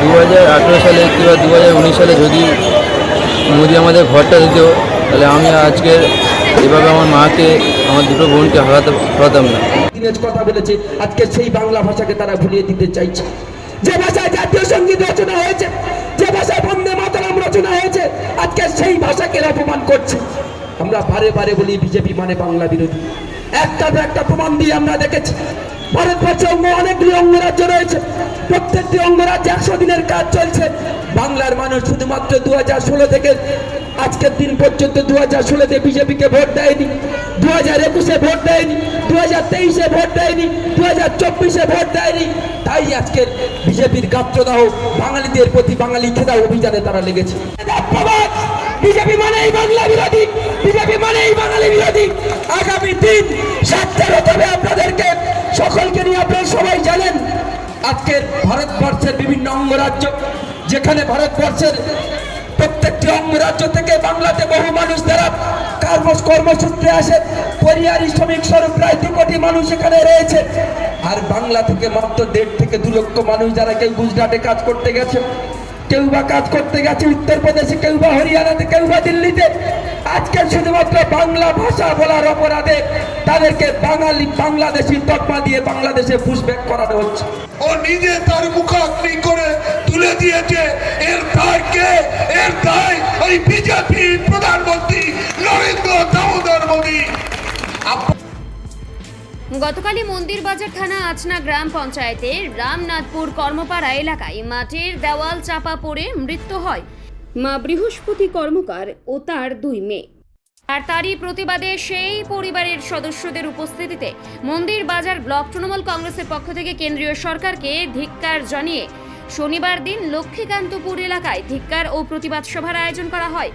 দু হাজার আঠেরো সালে কিংবা দু হাজার উনিশ সালে যদি মোদি আমাদের ঘরটা দিত, তাহলে আমি আজকে এভাবে আমার মাকে, আমার দুটো বোনকে হারাতে হারাতাম না। কথা বলেছে, আজকে সেই বাংলা ভাষাকে তারা ভুলিয়ে দিতে চাইছে। যে ভাষায় জাতীয় সংগীত রচনা হয়েছে, যে ভাষায় বন্দে মাতারাম রচনা হয়েছে, আজকে সেই ভাষাকে অপমান করছে। আমরা বারে বারে বলি, বিজেপি মানে বাংলা বিরোধী। একটা একটা প্রমাণ দিয়ে আমরা দেখেছি, ভারতবর্ষে অনেকগুলি অঙ্গরাজ্য রয়েছে। প্রত্যেকটি অঙ্গরাজ্যে একশো দিনের কাজ চলছে। বাংলার মানুষ শুধুমাত্র দু হাজার ষোলো থেকে আজকের দিন পর্যন্ত দু হাজার ষোলোতে বিজেপিকে ভোট দেয়নি। দু হাজার একুশে ভোট দেয়নি। দু হাজার তেইশে ভোট দেয়নি। দু হাজার চব্বিশে ভোট দেয়নি। তাই আজকের বিজেপির গাত্রদাহ বাঙালিদের প্রতি বাঙালি খেদা অভিযানে তারা লেগেছে। বিজেপি মানেই বাংলা বিরোধী। বিজেপি মানেই বাঙালি বিরোধী। আগামী দিন সাতটার তবে আপনাদেরকে। সকলকে নিয়ে আপনারা সবাই জানেন আজকের ভারতবর্ষের বিভিন্ন অঙ্গরাজ্য, যেখানে ভারতবর্ষের প্রত্যেকটি অঙ্গরাজ্য থেকে বাংলাতে বহু মানুষ তারা কর্ম কর্মসূত্রে আসে পরিয়ারি শ্রমিক স্বরূপ প্রায় দু কোটি মানুষ এখানে রয়েছে। আর বাংলা থেকে মাত্র দেড় থেকে দু লক্ষ মানুষ যারা কেউ গুজরাটে কাজ করতে গেছে, কেউ বা কাজ করতে গেছে উত্তরপ্রদেশে, কেউ বা হরিয়ানাতে, কেউ বা দিল্লিতে। আজকে শুধুমাত্র বাংলা ভাষা বলার অপরাধে তাদেরকে বাঙালি বাংলাদেশি তকমা দিয়ে বাংলাদেশে পুষব্যাক করানো হচ্ছে। ও নিজে তার মুখাগ্নি করে তুলে দিয়েছে। এর দায় কে? এর দায় ওই বিজেপি প্রধানমন্ত্রী নরেন্দ্র দামোদর মোদী। গতকালই মন্দির বাজার থানা আচনা গ্রাম পঞ্চায়েতের রামনাথপুর কর্মপাড়া এলাকায় মাটির দেওয়াল চাপা পড়ে মৃত্যু হয়। মা বৃহস্পতি কর্মকার ও তার দুই মেয়ে। আর তারই প্রতিবাদে সেই পরিবারের সদস্যদের উপস্থিতিতে মন্দির বাজার ব্লক তৃণমূল কংগ্রেসের পক্ষ থেকে কেন্দ্রীয় সরকারকে ধিক্কার জানিয়ে শনিবার দিন লক্ষ্মীকান্তপুর এলাকায় ধিক্কার ও প্রতিবাদ সভার আয়োজন করা হয়।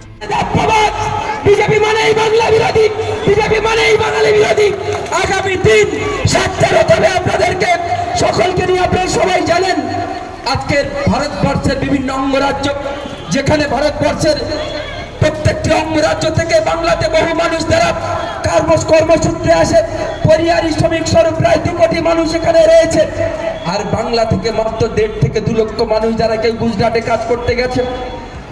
সকলকে নিয়ে আপনারা সবাই জানেন, আজকের ভারতবর্ষের বিভিন্ন অঙ্গরাজ্য যেখানে ভারতবর্ষের প্রত্যেকটি অঙ্গরাজ্য থেকে বাংলাতে বহু মানুষ কর্ম কর্মসূত্রে আসে পরিয়ারি শ্রমিক স্বরূপ প্রায় দু কোটি মানুষ এখানে রয়েছে। আর বাংলা থেকে মাত্র দেড় থেকে দু লক্ষ মানুষ যারা কেউ গুজরাটে কাজ করতে গেছে,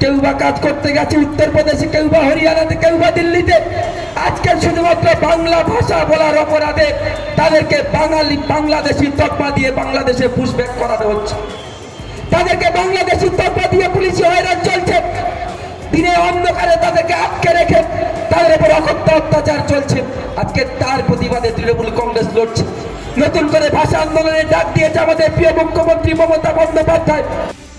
কেউ বা কাজ করতে গেছে উত্তরপ্রদেশে, কেউ বা হরিয়ানাতে, কেউ বা দিল্লিতে। আজকে শুধুমাত্র বাংলা ভাষা বলার অপরাধে তাদেরকে বাঙালি, বাংলাদেশি তকমা দিয়ে বাংলাদেশে পুষব্যাক করানো হচ্ছে। তাদেরকে বাংলাদেশি তকমা দিয়ে পুলিশি হয়রান চলছে। দিনে অন্ধকারে তাদেরকে আটকে রেখে তাদের উপর অকথ্য অত্যাচার চলছে। আজকে তার প্রতিবাদে তৃণমূল কংগ্রেস লড়ছে। নতুন করে ভাষা আন্দোলনের ডাক দিয়েছে আমাদের প্রিয় মুখ্যমন্ত্রী মমতা বন্দ্যোপাধ্যায়।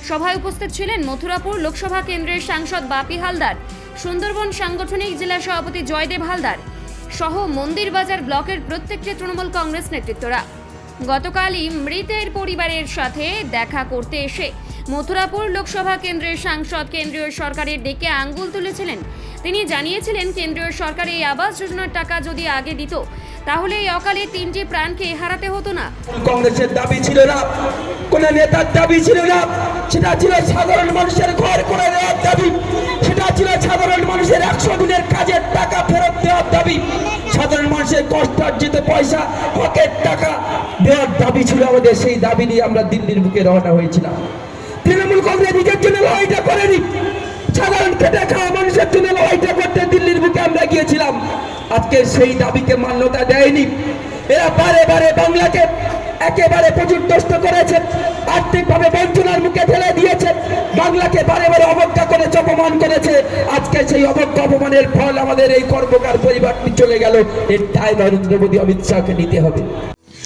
সভায় উপস্থিত ছিলেন মথুরাপুর লোকসভা কেন্দ্রের সাংসদ বাপি হালদার, সুন্দরবন সাংগঠনিক জেলা সভাপতি জয়দেব হালদার সহ মন্দির বাজার ব্লকের প্রত্যেকটি তৃণমূল কংগ্রেস নেতৃত্বরা। গতকালই মৃতের পরিবারের সাথে দেখা করতে এসে মথুরাপুর লোকসভা কেন্দ্রের সাংসদ কেন্দ্রীয় সরকারের ডেকে আঙ্গুল তুলেছিলেন। তিনি জানিয়েছিলেন, কেন্দ্রীয় সরকার এই আবাস যোজনার টাকা যদি আগে দিত, তাহলে এই অকালে তিনটি প্রাণকে হারাতে হতো না। কংগ্রেসের দাবি ছিল না, কোন নেতার দাবি ছিল না। সেটা ছিল সাধারণ মানুষের ঘর করে দেওয়ার দাবি। সেটা ছিল সাধারণ মানুষের একশো দিনের কাজের টাকা ফেরত দেওয়ার দাবি। সাধারণ মানুষের কষ্টার্জিত পয়সা হকের টাকা দেওয়ার দাবি ছিল আমাদের। সেই দাবি নিয়ে আমরা দিল্লির বুকে রওনা হয়েছিলাম। তৃণমূল কংগ্রেস নিজের জন্য লড়াইটা করেনি। সাধারণ খেটে খাওয়া মানুষের জন্য লড়াইটা করতে দিল্লির বুকে আমরা গিয়েছিলাম। আজকে সেই দাবিকে মান্যতা দেয়নি। এরা বারে বারে বাংলাকে একেবারে প্রচুরদস্ত করেছে, আর্থিকভাবে বঞ্চনার মুখে ফেলে দিয়েছেন বাংলাকে বারে বারে অবজ্ঞা করে অপমান করেছে। আজকে সেই অবজ্ঞা অপমানের ফল আমাদের এই কর্মকার পরিবারটি চলে গেল। এর দায় নরেন্দ্র মোদী, অমিত শাহকে নিতে হবে।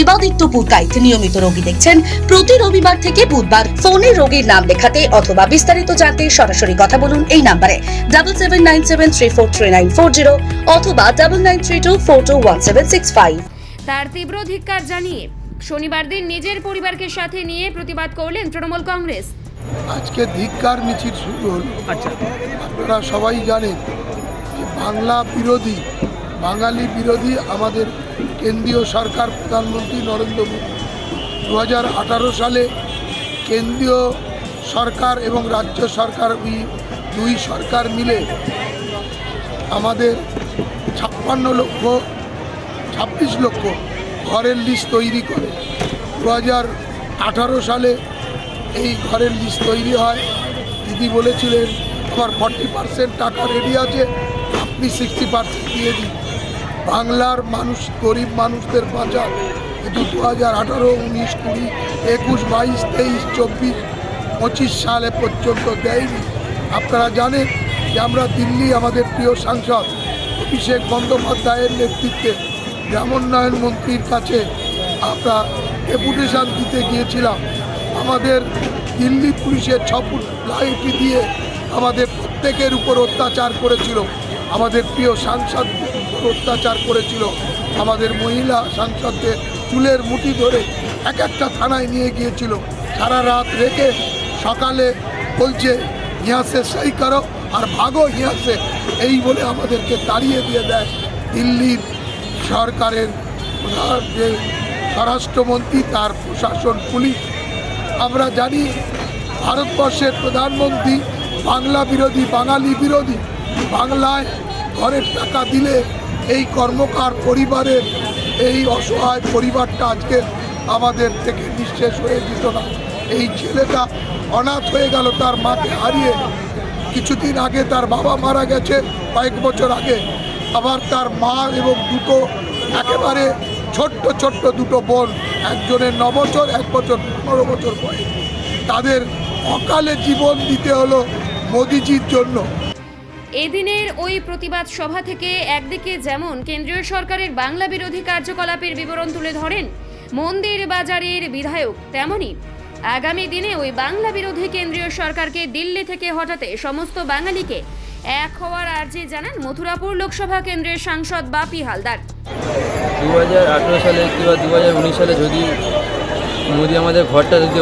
Debaditya Purkait নিয়মিত রোগী দেখছেন। প্রতি রবিবার থেকে বুধবার ফোনে রোগীর নাম লেখাতে অথবা বিস্তারিত জানতে সরাসরি কথা বলুন এই নাম্বারে। Double seven nine seven three four three nine four zero অথবা double nine three two four two one seven six five তার তীব্র ধিক্কার জানিয়ে শনিবার দিন নিজের পরিবারকে সাথে নিয়ে প্রতিবাদ করলেন তৃণমূল কংগ্রেস। আজকে ধিক্কার মিছিল শুরু হলো। আচ্ছা আপনারা সবাই জানেন বাংলা বিরোধী বাঙালি বিরোধী আমাদের কেন্দ্রীয় সরকার প্রধানমন্ত্রী নরেন্দ্র মোদী। দু হাজার আঠারো সালে কেন্দ্রীয় সরকার এবং রাজ্য সরকার, ওই দুই সরকার মিলে আমাদের ছাপ্পান্ন লক্ষ, ছাব্বিশ লক্ষ ঘরের লিস্ট তৈরি করে। দু হাজার আঠারো সালে এই ঘরের লিস্ট তৈরি হয়। দিদি বলেছিলেন আমার ফর্টি পার্সেন্ট টাকা রেডি আছে, আপনি সিক্সটি পার্সেন্ট দিয়ে দিন। বাংলার মানুষ, গরিব মানুষদের বাঁচান কিন্তু দু হাজার আঠারো, উনিশ, কুড়ি, একুশ, বাইশ, তেইশ, চব্বিশ, পঁচিশ সালে পর্যন্ত দেয়নি। আপনারা জানেন যে আমরা দিল্লি আমাদের প্রিয় সাংসদ, অভিষেক বন্দ্যোপাধ্যায়ের নেতৃত্বে গ্রামোন্নয়ন মন্ত্রীর কাছে আমরা ডেপুটেশন দিতে গিয়েছিলাম। আমাদের দিল্লি পুলিশের ছ ফুট লাইটি দিয়ে আমাদের প্রত্যেকের উপর অত্যাচার করেছিল। আমাদের প্রিয় সাংসদ অত্যাচার করেছিল। আমাদের মহিলা সাংসদদের চুলের মুঠি ধরে এক একটা থানায় নিয়ে গিয়েছিল। সারা রাত রেখে সকালে বলছে ইহাসে সেই করো আর ভাগো ইহাসে এই বলে আমাদেরকে তাড়িয়ে দিয়ে দেয় দিল্লির সরকারের যে স্বরাষ্ট্রমন্ত্রী, তার প্রশাসন, পুলিশ। আমরা জানি ভারতবর্ষের প্রধানমন্ত্রী, বাংলা বিরোধী, বাঙালি বিরোধী, বাংলায় ঘরের টাকা দিলে এই কর্মকার পরিবারের এই অসহায় পরিবারটা আজকে আমাদের থেকে নিঃশেষ হয়ে যেত না। এই ছেলেটা অনাথ হয়ে গেল, তার মাকে হারিয়ে কিছুদিন আগে তার বাবা মারা গেছে, কয়েক বছর আগে। আবার তার মা এবং দুটো, একেবারে ছোট্ট ছোট্ট দুটো বোন, একজনের ন বছর, এক বছর, পনেরো বছর বয়স। তাদের অকালে জীবন দিতে হলো মোদিজির জন্য। এদিনের ওই প্রতিবাদ সভা থেকে একদিকে যেমন কেন্দ্রীয় সরকারের বাংলা বিরোধী কার্যকলাপের বিবরণ তুলে ধরেন মন্দির বাজারের বিধায়ক, তেমনি আগামী দিনে ওই বাংলা বিরোধী কেন্দ্রীয় সরকারকে দিল্লি থেকে হটাতে সমস্ত বাঙালিকে এক হওয়ার আর্জি জানান মথুরাপুর লোকসভা কেন্দ্রের সাংসদ বাপি হালদার। দু হাজার আঠেরো সালে কিংবা দু হাজার উনিশ সালে যদি মোদি আমাদের ঘরটা দিত,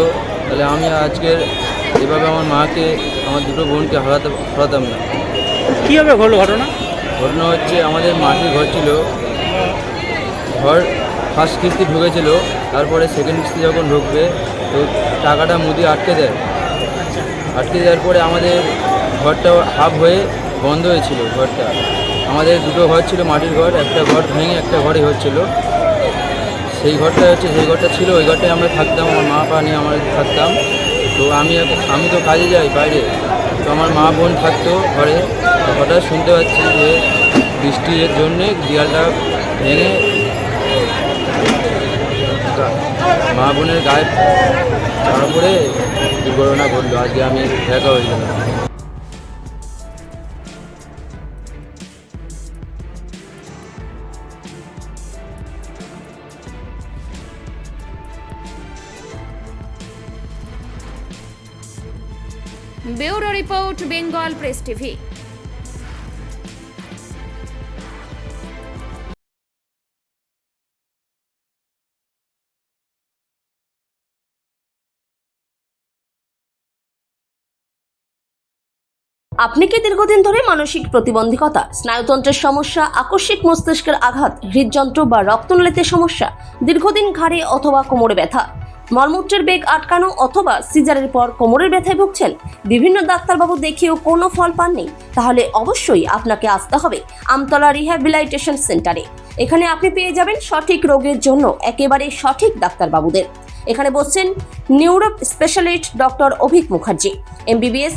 তাহলে আমি আজকের এভাবে আমার মাকে, আমার দুটো বোনকে হারাতে হারাতাম না। কীভাবে ঘটলো ঘটনা? ঘটনা হচ্ছে আমাদের মাটির ঘর ছিল। ঘর ফার্স্ট কিস্তি ঢুকেছিল তারপরে সেকেন্ড কিস্তি যখন ঢুকবে তো টাকাটা মুদি আটকে দেয়। আটকে দেওয়ার পরে আমাদের ঘরটা হাফ হয়ে বন্ধ হয়েছিল ঘরটা। আমাদের দুটো ঘর ছিল মাটির ঘর একটা ঘর ভেঙে একটা ঘরে হচ্ছিল। সেই ঘরটা হচ্ছে সেই ঘরটা ছিল ওই ঘরটায় আমরা থাকতাম আমার মা পা নিয়ে আমরা থাকতাম। তো আমি আমি তো কাজে যাই বাইরে। তো আমার মা বোন থাকতো ঘরে হঠাৎ শুনতে পাচ্ছি যে বৃষ্টির জন্যে দেয়ালটা ভেঙে মা বোনের গায়ে তারপরে দুর্ঘটনা ঘটলো। আজকে আমি দেখা হয়ে গেলাম। Bureau report, Bengal press TV. আপনি কি দীর্ঘদিন ধরে মানসিক প্রতিবন্ধকতা, স্নায়ুতন্ত্রের সমস্যা, আকস্মিক মস্তিষ্কের আঘাত, হৃদযন্ত্র বা রক্তনালীতে সমস্যা, দীর্ঘদিন ঘাড়ে অথবা কোমরে ব্যথা, মলমূত্রের বেগ আটকানো অথবা সিজারের পর কোমরের ব্যথায় ভুগছেন? বিভিন্ন ডাক্তারবাবু দেখিয়েও কোনো ফল পাননি? তাহলে অবশ্যই আপনাকে আসতে হবে আমতলা রিহ্যাবিলাইটেশন সেন্টারে। এখানে আপনি পেয়ে যাবেন সঠিক রোগের জন্য একেবারে সঠিক ডাক্তারবাবুদের। এখানে বসছেন neuro specialist doctor Avik Mukherjee, MBBS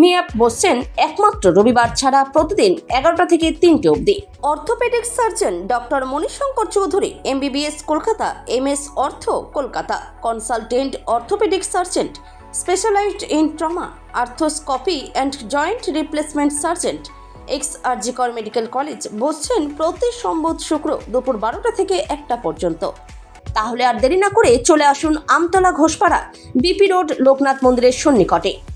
MIAP বসছেন একমাত্র রবিবার ছাড়া প্রতিদিন এগারোটা থেকে তিনটে অবধি। Orthopaedics surgeon doctor Monishankar Chowdhury MBBS Kolkata MS ortho Kolkata. Consultant orthopaedics surgeon specialised in trauma, arthroscopy and joint replacement surgeon ex RG Kar medical college বসছেন প্রতি সম্বুধ শুক্র দুপুর বারোটা থেকে একটা পর্যন্ত। তাহলে আর দেরি না করে চলে আসুন আমতলা ঘোষপাড়া বিপি রোড লোকনাথ মন্দিরের সন্নিকটে।